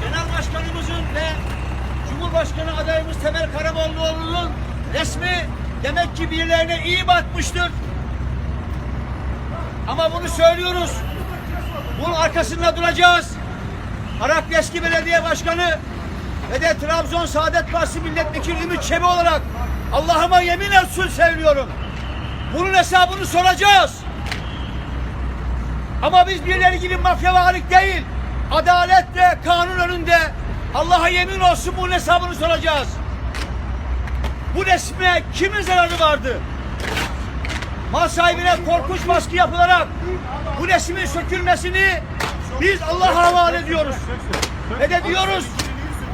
Genel Başkanımızın ve Cumhurbaşkanı adayımız Temel Karamollaoğlu'nun resmi demek ki birilerine iyi batmıştır. Ama bunu söylüyoruz. Bunun arkasında duracağız. Araklı eski belediye başkanı ve de Trabzon Saadet Partisi milletvekili Ümit Çebi olarak Allah'ıma yemin olsun söylüyorum. Bunun hesabını soracağız. Ama biz birileri gibi mafyavalık değil, adaletle, kanun önünde Allah'a yemin olsun bunun hesabını soracağız. Bu resme kimin zararı vardı? Mal sahibine korkunç baskı yapılarak bu resmin sökülmesini biz Allah'a havale ediyoruz. Ve de diyoruz,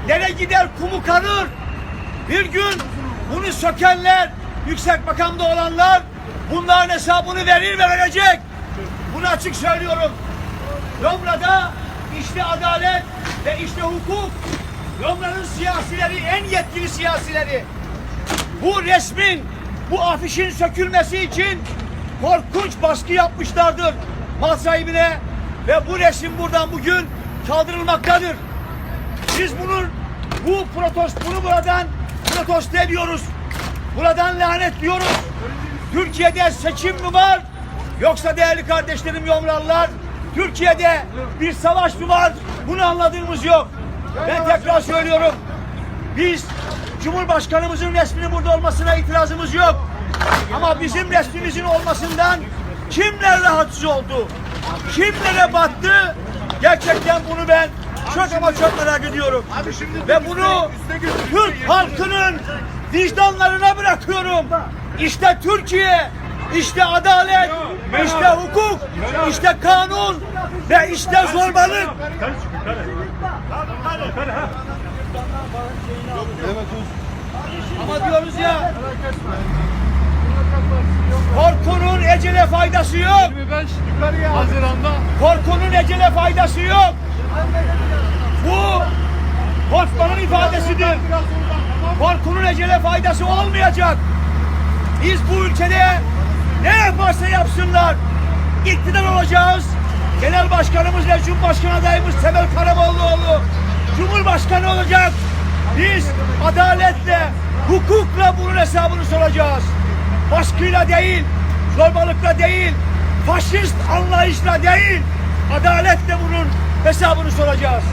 dere gider kumu kanır. Bir gün bunu sökenler, yüksek makamda olanlar bunların hesabını verir ve verecek. Bunu açık söylüyorum. Lomra'da işte adalet ve işte hukuk. Lomra'nın siyasileri, en yetkili siyasileri. Bu resmin, bu afişin sökülmesi için korkunç baskı yapmışlardır mal sahibine ve bu resim buradan bugün kaldırılmaktadır. Biz bunun bu protesto bunu buradan protesto ediyoruz. Buradan lanetliyoruz. Türkiye'de seçim mi var? Yoksa değerli kardeşlerim Yomralılar, Türkiye'de bir savaş mı var? Bunu anladığımız yok. Ben tekrar söylüyorum. Biz Cumhurbaşkanımızın resminin burada olmasına itirazımız yok. Ama bizim resmimizin olmasından kimler rahatsız oldu? Kimlere battı? Gerçekten bunu ben çok ama çok merak ediyorum. Ve bunu Türk halkının vicdanlarına bırakıyorum. İşte Türkiye, işte adalet, işte hukuk, işte kanun ve işte zorbalık. Ama diyoruz ya korkunun ecele faydası yok. 25 Haziran'da Korkunun ecele faydası yok. Bu korkmanın ifadesidir. Korkunun ecele faydası olmayacak. Biz bu ülkede ne yaparsa yapsınlar iktidar olacağız. Genel Başkanımız ve Cumhurbaşkanı adayımız Temel Karamollaoğlu Cumhurbaşkanı olacak. Biz adaletle, hukukla bunun hesabını soracağız. Baskıyla değil, zorbalıkla değil, faşist anlayışla değil, adaletle bunun hesabını soracağız.